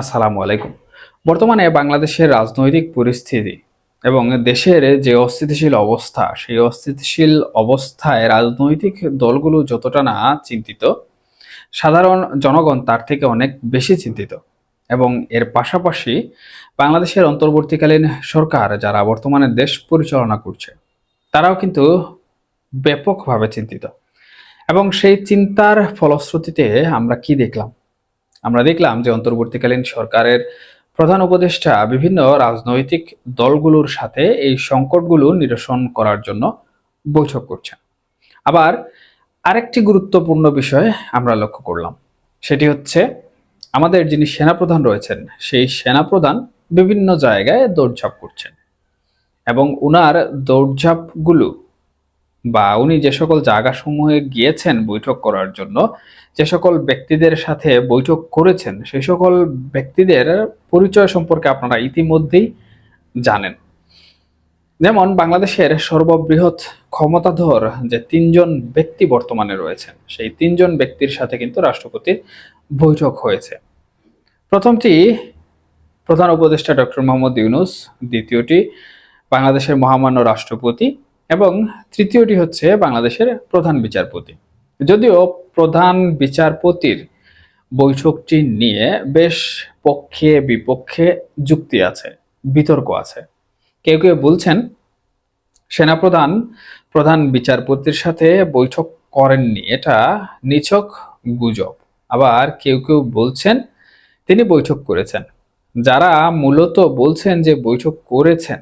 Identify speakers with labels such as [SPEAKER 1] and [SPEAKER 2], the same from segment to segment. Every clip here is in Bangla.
[SPEAKER 1] আসসালামু আলাইকুম। বর্তমানে বাংলাদেশের রাজনৈতিক পরিস্থিতি এবং দেশের যে অস্থিতিশীল অবস্থা, সেই অস্থিতিশীল অবস্থায় রাজনৈতিক দলগুলো যতটা না চিন্তিত, সাধারণ জনগণ তার থেকে অনেক বেশি চিন্তিত। এবং এর পাশাপাশি বাংলাদেশের অন্তর্বর্তীকালীন সরকার যারা বর্তমানে দেশ পরিচালনা করছে, তারাও কিন্তু ব্যাপকভাবে চিন্তিত। এবং সেই চিন্তার ফলশ্রুতিতে আমরা কি দেখলাম? আমরা দেখলাম যে অন্তর্বর্তীকালীন সরকারের প্রধান উপদেষ্টা বিভিন্ন রাজনৈতিক দলগুলোর সাথে এই সংকটগুলো নিরসন করার জন্য বৈঠক করছেন। আবার আরেকটি গুরুত্বপূর্ণ বিষয় আমরা লক্ষ্য করলাম, সেটি হচ্ছে আমাদের যিনি সেনাপ্রধান রয়েছেন, সেই সেনাপ্রধান বিভিন্ন জায়গায় দৌড়ঝাঁপ করছেন এবং উনার দৌড়ঝাঁপগুলো বা উনি যে সকল জায়গাসমূহে গিয়েছেন বৈঠক করার জন্য, যে সকল ব্যক্তিদের সাথে বৈঠক করেছেন সেই সকল ব্যক্তিদের পরিচয় সম্পর্কে আপনারা ইতিমধ্যেই জানেন। যেমন বাংলাদেশের সর্ববৃহৎ ক্ষমতাধর যে তিনজন ব্যক্তি বর্তমানে রয়েছেন, সেই তিনজন ব্যক্তির সাথে কিন্তু রাষ্ট্রপতির বৈঠক হয়েছে। প্রথমটি প্রধান উপদেষ্টা ডক্টর মোহাম্মদ ইউনুস, দ্বিতীয়টি বাংলাদেশের মহামান্য রাষ্ট্রপতি এবং তৃতীয়টি হচ্ছে বাংলাদেশের প্রধান বিচারপতি। যদিও প্রধান বিচারপতির বৈঠকটি নিয়ে বেশ পক্ষে বিপক্ষে যুক্তি আছে, বিতর্ক আছে। কেউ কেউ বলছেন, সেনাপ্রধান, প্রধান বিচারপতির সাথে বৈঠক করেননি, এটা নিছক গুজব। আবার কেউ কেউ বলছেন, তিনি বৈঠক করেছেন। যারা মূলত বলছেন যে বৈঠক করেছেন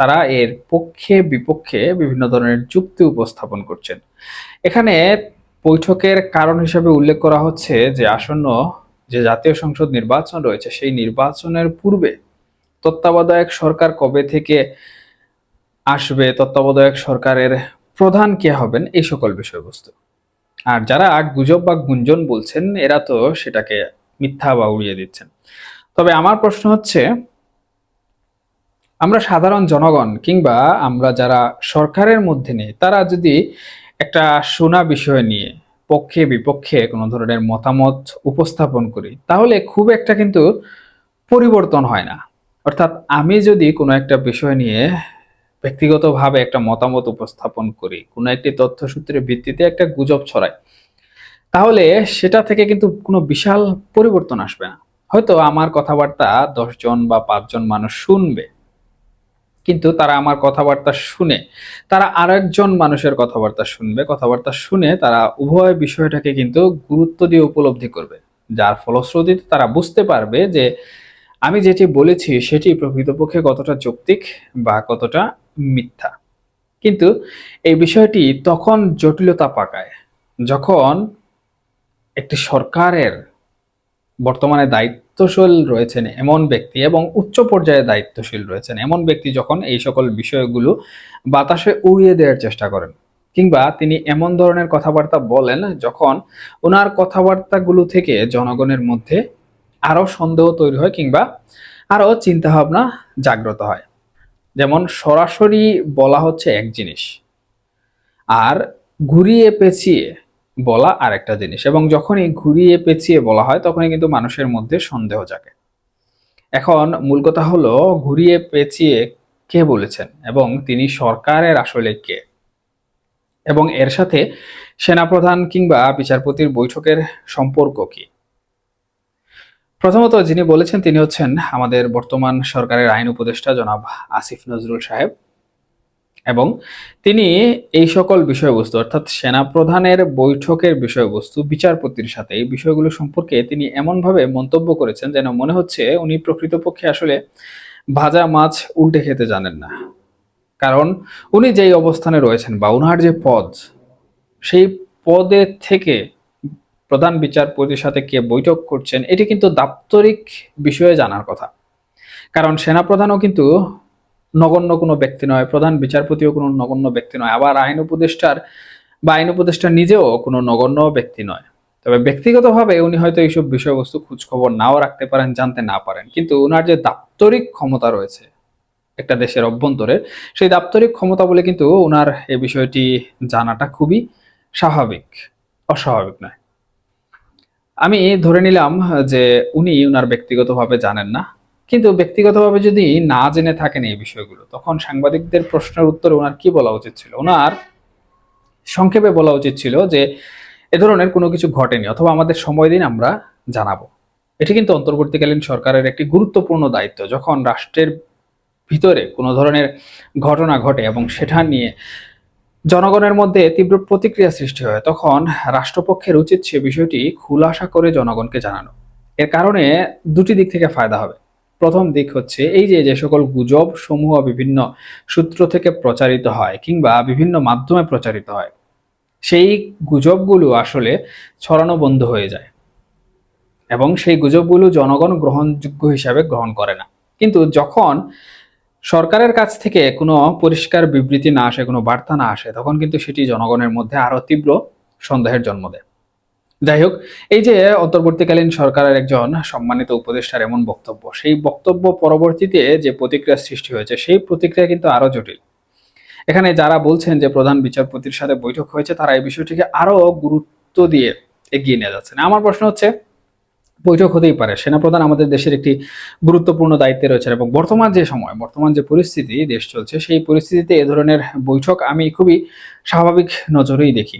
[SPEAKER 1] তারা এর পক্ষে, বিপক্ষে বিভিন্ন ধরনের যুক্তি উপস্থাপন করছেন। এখানে বৈঠকের কারণ হিসেবে উল্লেখ করা হচ্ছে যে, আসন্ন যে জাতীয় সংসদ নির্বাচন রয়েছে, সেই নির্বাচনের পূর্বে তত্ত্বাবধায়ক সরকার কবে থেকে আসবে, তত্ত্বাবধায়ক সরকারের প্রধান কে হবেন, এই সকল বিষয়বস্তু। আর যারা গুজব বা গুঞ্জন বলছেন, এরা তো সেটাকে মিথ্যা বা উড়িয়ে দিচ্ছেন। তবে আমার প্রশ্ন হচ্ছে আমরা সাধারণ জনগণ কিংবা আমরা যারা সরকারের মধ্যে নেই, তারা যদি একটা শোনা বিষয় নিয়ে পক্ষে বিপক্ষে কোনো ধরনের মতামত উপস্থাপন করি, তাহলে খুব একটা কিন্তু পরিবর্তন হয় না। অর্থাৎ আমি যদি কোনো একটা বিষয় নিয়ে ব্যক্তিগতভাবে একটা মতামত উপস্থাপন করি, কোনো একটি তথ্যসূত্রের ভিত্তিতে একটা গুজব ছড়াই, তাহলে সেটা থেকে কিন্তু কোনো বিশাল পরিবর্তন আসবে না। হয়তো আমার কথাবার্তা দশজন বা পাঁচজন মানুষ শুনবে কিন্তু তারা আমার কথাবার্তা শুনে, তারা আরেকজন মানুষের কথাবার্তা শুনবে। কথাবার্তা শুনে তারা উভয় বিষয়টাকে কিন্তু গুরুত্ব দিয়ে উপলব্ধি করবে। যার ফলশ্রুতিতে তারা বুঝতে পারবে যে আমি যেটি বলেছি সেটি প্রকৃতপক্ষে কতটা যৌক্তিক বা কতটা মিথ্যা। কিন্তু এই বিষয়টি তখন জটিলতা পাকায়। যখন একটি সরকারের বর্তমানে দায়িত্বশীল রয়েছেন এমন ব্যক্তি এবং উচ্চ পর্যায়ে দায়িত্বশীল রয়েছেন এমন ব্যক্তি যখন এই সকল বিষয়গুলো বাতাসে উড়িয়ে দেওয়ার চেষ্টা করেন। কিংবা তিনি এমন ধরনের কথাবার্তা বলেন যখন ওনার কথাবার্তাগুলো থেকে জনগণের মধ্যে আরও সন্দেহ তৈরি হয় কিংবা আরও চিন্তাভাবনা জাগ্রত হয়। যেমন সরাসরি বলা হচ্ছে এক জিনিস, আর ঘুরিয়ে পেঁচিয়ে বলা আরেকটা জিনিস। এবং যখনই ঘুরিয়ে পেঁচিয়ে বলা হয়, তখনই কিন্তু মানুষের মধ্যে সন্দেহ জাগে। এখন মূল কথা হলো, ঘুরিয়ে পেঁচিয়ে কে বলেছেন? এবং তিনি সরকারের আসলে কে? এবং এর সাথে সেনাপ্রধান কিংবা বিচারপতির বৈঠকের সম্পর্ক কি? প্রথমত যিনি বলেছেন, তিনি হচ্ছেন আমাদের বর্তমান সরকারের আইন উপদেষ্টা জনাব আসিফ নজরুল সাহেব। এবং তিনি এই সকল বিষয়বস্তু, অর্থাৎ সেনাপ্রধানের বৈঠকের বিষয়বস্তু, বিচারপতির সাথে এই বিষয়গুলো সম্পর্কে তিনি এমনভাবে মন্তব্য করেছেন যেন মনে হচ্ছে উনি প্রকৃতপক্ষে আসলে ভাজা মাছ উল্টে খেতে জানেন না। কারণ উনি যেই অবস্থানে রয়েছেন বা উনার যে পদ, সেই পদে থেকে প্রধান বিচারপতির সাথে কে বৈঠক করছেন, এটি কিন্তু দাপ্তরিক বিষয়ে জানার কথা। কারণ সেনাপ্রধানও কিন্তু নগণ্য কোনো ব্যক্তি নয়, প্রধান বিচারপতিও কোনো নগণ্য ব্যক্তি নয়। আবার আইন উপদেষ্টার বা আইন উপদেষ্টা নিজেও কোনো নগণ্য ব্যক্তি নয়। তবে ব্যক্তিগতভাবে উনি হয়তো এইসব বিষয়বস্তু খোঁজখবর নাও রাখতে পারেন, জানতে না পারেন। কিন্তু ওনার যে দাপ্তরিক ক্ষমতা রয়েছে একটা দেশের অভ্যন্তরে, সেই দাপ্তরিক ক্ষমতা বলে কিন্তু ওনার এই বিষয়টি জানাটা খুবই স্বাভাবিক, অস্বাভাবিক নয়। আমি ধরে নিলাম যে উনি উনার ব্যক্তিগতভাবে জানেন না। কিন্তু ব্যক্তিগতভাবে যদি না জেনে থাকেন এই বিষয়গুলো, তখন সাংবাদিকদের প্রশ্নের উত্তরে ওনার কি বলা উচিত ছিল? ওনার সংক্ষেপে বলা উচিত ছিল যে, এ ধরনের কোনো কিছু ঘটেনি অথবা আমাদের সময় দিন আমরা জানাব। এটি কিন্তু অন্তর্বর্তীকালীন সরকারের একটি গুরুত্বপূর্ণ দায়িত্ব, যখন রাষ্ট্রের ভিতরে কোনো ধরনের ঘটনা ঘটে এবং সেটা নিয়ে জনগণের মধ্যে তীব্র প্রতিক্রিয়া সৃষ্টি হয়, তখন রাষ্ট্রপক্ষের উচিত সে বিষয়টি খুলাসা করে জনগণকে জানানো। এর কারণে দুটি দিক থেকে ফায়দা হবে। প্রথম দিক হচ্ছে এই যে যে সকল গুজব সমূহ বিভিন্ন সূত্র থেকে প্রচারিত হয় কিংবা বিভিন্ন মাধ্যমে প্রচারিত হয়, সেই গুজবগুলো আসলে ছড়ানো বন্ধ হয়ে যায় এবং সেই গুজবগুলো জনগণ গ্রহণযোগ্য হিসাবে গ্রহণ করে না। কিন্তু যখন সরকারের কাছ থেকে কোনো পরিষ্কার বিবৃতি না আসে, কোনো বার্তা না আসে, তখন কিন্তু সেটি জনগণের মধ্যে আরও তীব্র সন্দেহের জন্ম দেয়। যাই হোক এই যে অন্তর্বর্তীকালীন সরকারের একজন সম্মানিত উপদেষ্টার এমন বক্তব্য, সেই বক্তব্য পরবর্তীতে যে প্রতিক্রিয়া সৃষ্টি হয়েছে, সেই প্রতিক্রিয়া কিন্তু আরও জটিল। এখানে যারা বলছেন যে প্রধান বিচারপতির সাথে বৈঠক হয়েছে, তারা এই বিষয়টিকে আরও গুরুত্ব দিয়ে এগিয়ে নিয়ে যাচ্ছেন। আমার প্রশ্ন হচ্ছে, বৈঠক হতেই পারে। সেনাপ্রধান আমাদের দেশের একটি গুরুত্বপূর্ণ দায়িত্বে রয়েছেন এবং বর্তমান যে সময়, বর্তমান যে পরিস্থিতি দেশ চলছে, সেই পরিস্থিতিতে এ ধরনের বৈঠক আমি খুবই স্বাভাবিক নজরেই দেখি।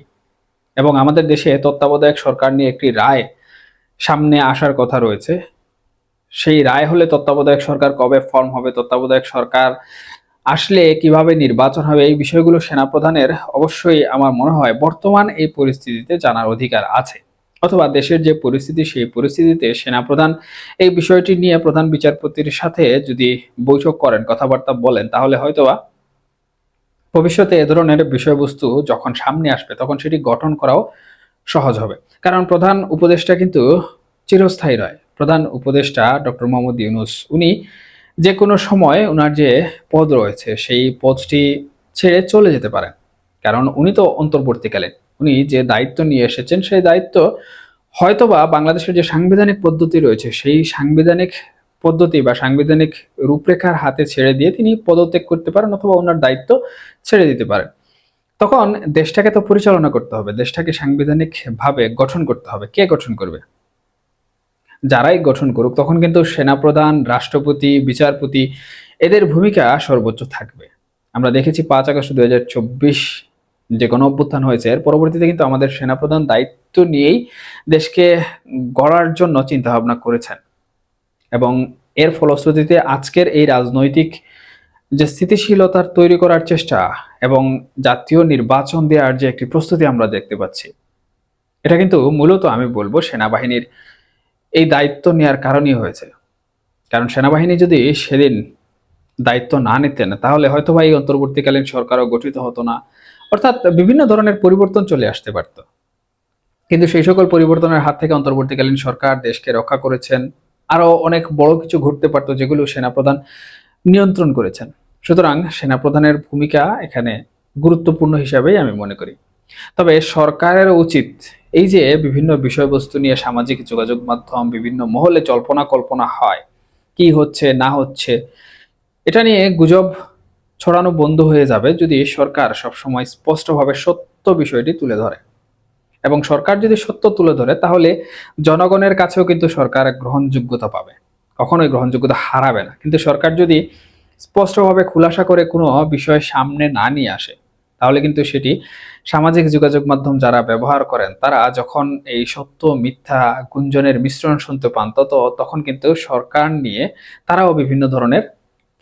[SPEAKER 1] এবং আমাদের দেশে তত্ত্বাবধায়ক সরকার নিয়ে একটি রায় সামনে আসার কথা রয়েছে। সেই রায় হলে তত্ত্বাবধায়ক সরকার কবে ফর্ম হবে, তত্ত্বাবধায়ক সরকার আসলে কীভাবে নির্বাচন হবে, এই বিষয়গুলো সেনাপ্রধানের অবশ্যই আমার মনে হয় বর্তমান এই পরিস্থিতিতে জানার অধিকার আছে। অথবা দেশের যে পরিস্থিতি, সেই পরিস্থিতিতে সেনাপ্রধান এই বিষয়টি নিয়ে প্রধান বিচারপতির সাথে যদি বৈঠক করেন, কথাবার্তা বলেন, তাহলে হয়তোবা ভবিষ্যতে এ ধরনের বিষয়বস্তু যখন সামনে আসবে, তখন সেটি গঠন করাও সহজ হবে। কারণ প্রধান উপদেষ্টা কিন্তু চিরস্থায়ী নয়। প্রধান উপদেষ্টা ডক্টর মোহাম্মদ ইউনুস, উনি যে কোনো সময় ওনার যে পদ রয়েছে, সেই পদটি ছেড়ে চলে যেতে পারেন কারণ উনি তো অন্তর্বর্তীকালীন। উনি যে দায়িত্ব নিয়ে এসেছেন, সেই দায়িত্ব হয়তোবা বাংলাদেশের যে সাংবিধানিক পদ্ধতি রয়েছে, সেই সাংবিধানিক পদ্ধতি বা সাংবিধানিক রূপরেখার হাতে ছেড়ে দিয়ে তিনি পদত্যাগ করতে পারেন অথবা ওনার দায়িত্ব ছেড়ে দিতে পারেন। তখন দেশটাকে তো পরিচালনা করতে হবে, দেশটাকে সাংবিধানিক ভাবে গঠন করতে হবে। কে গঠন করবে? যারাই গঠন করুক, তখন কিন্তু সেনাপ্রধান, রাষ্ট্রপতি, বিচারপতি এদের ভূমিকা সর্বোচ্চ থাকবে। আমরা দেখেছি পাঁচ আগস্ট দুই হাজার চব্বিশ যে গণ অভ্যুত্থান হয়েছে, এর পরবর্তীতে কিন্তু আমাদের সেনাপ্রধান দায়িত্ব নিয়েই দেশকে গড়ার জন্য চিন্তা ভাবনা করেছেন। এবং এর ফলশ্রুতিতে আজকের এই রাজনৈতিক যে স্থিতিশীলতার তৈরি করার চেষ্টা এবং জাতীয় নির্বাচন দেওয়ার যে একটি প্রস্তুতি আমরা দেখতে পাচ্ছি, এটা কিন্তু মূলত আমি বলব সেনাবাহিনীর এই দায়িত্ব নেওয়ার কারণই হয়েছে। কারণ সেনাবাহিনী যদি সেদিন দায়িত্ব না নিতেন, তাহলে হয়তো বা এই অন্তর্বর্তীকালীন সরকারও গঠিত হতো না। অর্থাৎ বিভিন্ন ধরনের পরিবর্তন চলে আসতে পারত। কিন্তু সেই সকল পরিবর্তনের হাত থেকে অন্তর্বর্তীকালীন সরকার দেশকে রক্ষা করেছেন। আরও অনেক বড় কিছু ঘটতে পারতো যেগুলো সেনাপ্রধান নিয়ন্ত্রণ করেছেন। সুতরাং সেনাপ্রধানের ভূমিকা এখানে গুরুত্বপূর্ণ হিসাবেই আমি মনে করি। তবে সরকারের উচিত এই যে বিভিন্ন বিষয়বস্তু নিয়ে সামাজিক যোগাযোগ মাধ্যম, বিভিন্ন মহলে জল্পনা কল্পনা হয়, কি হচ্ছে, না হচ্ছে, এটা নিয়ে গুজব ছড়ানো বন্ধ হয়ে যাবে যদি সরকার সবসময় স্পষ্টভাবে সত্য বিষয়টি তুলে ধরে। এবং সরকার যদি সত্য তুলে ধরে, তাহলে জনগণের কাছেও কিন্তু সরকার গ্রহণযোগ্যতা পাবে। কখনোই গ্রহণযোগ্যতা হারাবে না। কিন্তু সরকার যদি স্পষ্টভাবে খুলাসা করে কোনো বিষয় সামনে না নিয়ে আসে, তাহলে কিন্তু সেটি সামাজিক যোগাযোগ মাধ্যম যারা ব্যবহার করেন, তারা যখন এই সত্য, মিথ্যা, গুঞ্জনের মিশ্রণ শুনতে পান, তত, তখন কিন্তু সরকার নিয়ে তারাও বিভিন্ন ধরনের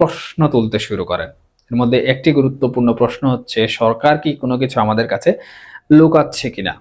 [SPEAKER 1] প্রশ্ন তুলতে শুরু করেন। এর মধ্যে একটি গুরুত্বপূর্ণ প্রশ্ন হচ্ছে, সরকার কি কোনো কিছু আমাদের কাছে লুকাচ্ছে কিনা?